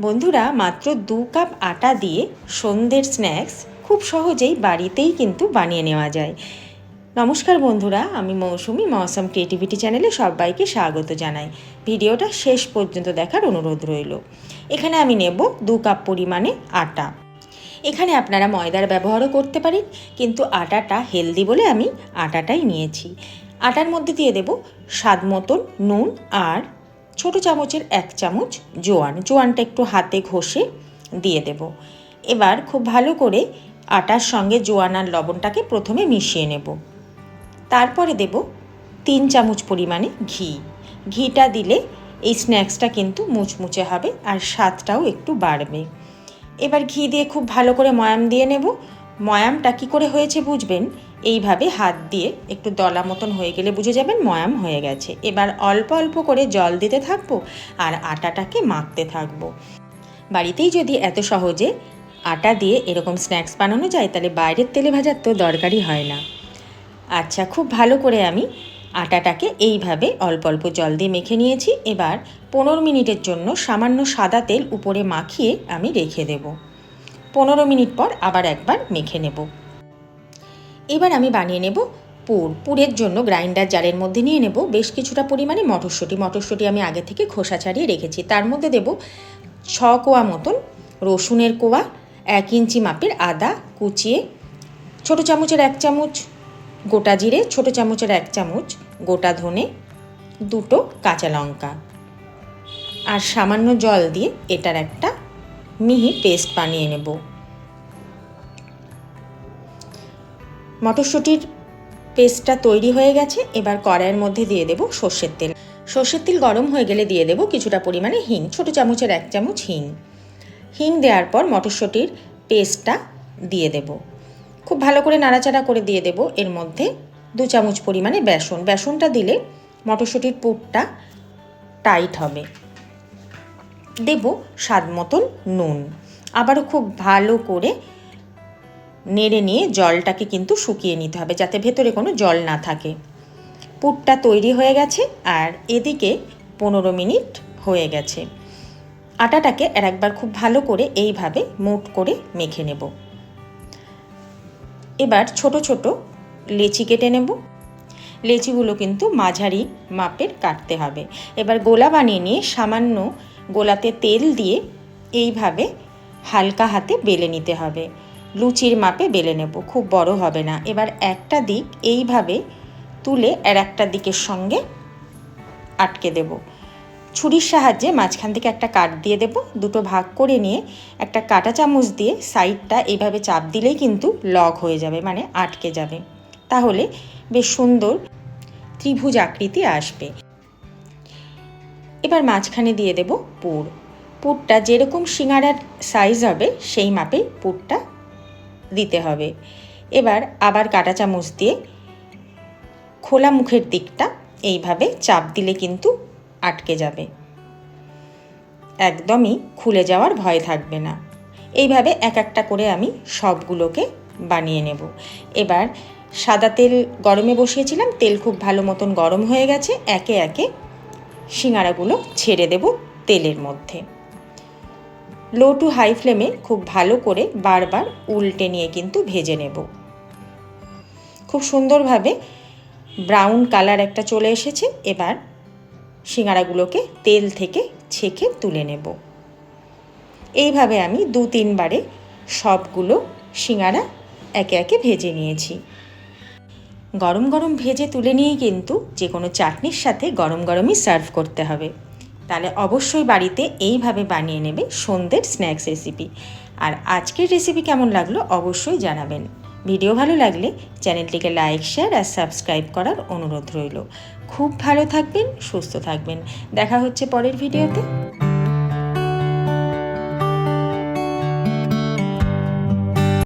বন্ধুরা, মাত্র দু কাপ আটা দিয়ে সন্ধ্যের স্ন্যাক্স খুব সহজেই বাড়িতেই কিন্তু বানিয়ে নেওয়া যায়। নমস্কার বন্ধুরা, আমি মৌসুমি, মৌসুম ক্রিয়েটিভিটি চ্যানেলে সবাইকে স্বাগত জানাই। ভিডিওটা শেষ পর্যন্ত দেখার অনুরোধ রইল। এখানে আমি নেব দু কাপ পরিমাণে আটা। এখানে আপনারা ময়দার ব্যবহারও করতে পারেন, কিন্তু আটাটা হেলদি বলে আমি আটাটাই নিয়েছি। আটার মধ্যে দিয়ে দেব স্বাদ মতন নুন আর ছোট চামচের এক চামচ জোয়ান, জোয়ানটা একটু হাতে ঘষে দিয়ে দেব। এবার খুব ভালো করে আটার সঙ্গে জোয়ান আর লবণটাকে প্রথমে মিশিয়ে নেব। তারপরে দেব তিন চামচ পরিমাণে ঘি। ঘিটা দিলে এই স্ন্যাক্সটা কিন্তু মুচমুচে হবে আর স্বাদটাও একটু বাড়বে। এবার ঘি দিয়ে খুব ভালো করে ময়াম দিয়ে নেব। ময়ামটা কী করে হয়েছে বুঝবেন? এইভাবে হাত দিয়ে একটু দলা মতন হয়ে গেলে বুঝে যাবেন ময়াম হয়ে গেছে। এবার অল্প অল্প করে জল দিতে থাকব আর আটাটাকে মাখতে থাকব। বাড়িতেই যদি এত সহজে আটা দিয়ে এরকম স্ন্যাক্স বানানো যায়, তাহলে বাইরের তেলে ভাজার তো দরকারই হয় না। আচ্ছা খুব ভালো করে আমি আটাটাকে এইভাবে অল্প অল্প জল দিয়ে মেখে নিয়েছি। এবার পনেরো মিনিটের জন্য সামান্য সাদা তেল উপরে মাখিয়ে আমি রেখে দেব। পনেরো মিনিট পর আবার একবার মেখে নেব। এবার আমি বানিয়ে নেব পুর। পুরের জন্য গ্রাইন্ডার জারের মধ্যে নিয়ে নেব। বেশ কিছুটা পরিমাণে মটরশুঁটি। মটরশুঁটি আমি আগে থেকে খোসা ছাড়িয়ে রেখেছি। তার মধ্যে দেব ছ কোয়া মতন রসুনের কোয়া, এক ইঞ্চি মাপের আদা কুচিয়ে, ছোট চামচের এক চামচ গোটা জিরে, ছোট চামচের এক চামচ গোটা ধনে, দুটো কাঁচা লঙ্কা। আর সামান্য জল দিয়ে এটার একটা মিহি পেস্ট বানিয়ে নেব। মটরশুঁটির পেস্টটা তৈরি হয়ে গেছে, এবার কড়াইয়ের মধ্যে দিয়ে দেব সর্ষের তেল। সর্ষের তেল গরম হয়ে গেলে দিয়ে দেব কিছুটা পরিমাণে হিং, ছোট চামচের এক চামচ হিং। হিং দেওয়ার পর মটরশুঁটির পেস্টটা দিয়ে দেব। খুব ভালো করে নাড়াচাড়া করে দিয়ে দেব, এর মধ্যে দু চামচ পরিমাণে বেসন। বেসনটা দিলে মটরশুঁটির পুরটা টাইট হবে। দেব স্বাদ মতন নুন। আবারও খুব ভালো করে নেড়ে নিয়ে জলটাকে কিন্তু শুকিয়ে নিতে হবে যাতে ভেতরে কোনো জল না থাকে। পুরটা তৈরি হয়ে গেছে আর এদিকে পনেরো মিনিট হয়ে গেছে। আটাটাকে আর একবার খুব ভালো করে এইভাবে মোট করে মেখে নেব। এবার ছোট ছোট লেচি কেটে নেব। লেচিগুলো কিন্তু মাঝারি মাপের কাটতে হবে। এবার গোলা বানিয়ে নিয়ে সামান্য গোলাতে তেল দিয়ে এইভাবে হালকা হাতে বেলে নিতে হবে। লুচির মাপে বেলে নেব, খুব বড় হবে না। এবার একটা দিক এইভাবে তুলে আর একটা দিকের সঙ্গে আটকে দেব। ছুরির সাহায্যে মাঝখান থেকে একটা কাট দিয়ে দেব। দুটো ভাগ করে নিয়ে একটা কাটা চামচ দিয়ে সাইডটা এইভাবে চাপ দিলেই কিন্তু লক হয়ে যাবে মানে আটকে যাবে। তাহলে বেশ সুন্দর ত্রিভুজ আকৃতি আসবে। এবার মাঝখানে দিয়ে দেব পুর। পুরটা যেরকম সিঙ্গারার সাইজ হবে, সেই মাপেই পুরটা দিতে হবে। এবার আবার কাটা চামচ দিয়ে খোলা মুখের দিকটা এইভাবে চাপ দিলে কিন্তু আটকে যাবে। একদমই খুলে যাওয়ার ভয় থাকবে না। এইভাবে এক একটা করে আমি সবগুলোকে বানিয়ে নেব। এবার সাদা তেল গরমে বসিয়েছিলাম, তেল খুব ভালো মতন গরম হয়ে গেছে, একে একে সিঙ্গারাগুলো ছেড়ে দেব তেলের মধ্যে। লো টু হাই ফ্লেমে খুব ভালো করে বারবার উল্টে নিয়ে কিন্তু ভেজে নেব। খুব সুন্দরভাবে ব্রাউন কালার একটা চলে এসেছে, এবার সিঙ্গারাগুলোকে তেল থেকে ছেঁকে তুলে নেব। এইভাবে আমি দু তিনবারে সবগুলো সিঙ্গারা একে একে ভেজে নিয়েছি। গরম গরম ভেজে তুলে নিয়ে কিন্তু যে কোনো চাটনির সাথে গরম গরমই সার্ভ করতে হবে। তাহলে অবশ্যই বাড়িতে এইভাবে বানিয়ে নেবে সন্ধ্যের স্ন্যাক্স রেসিপি আর আজকের রেসিপি কেমন লাগল অবশ্যই জানাবেন। ভিডিও ভালো লাগলে চ্যানেলটিকে লাইক শেয়ার আর সাবস্ক্রাইব করার অনুরোধ রইল। খুব ভালো থাকবেন, সুস্থ থাকবেন। দেখা হচ্ছে পরের ভিডিওতে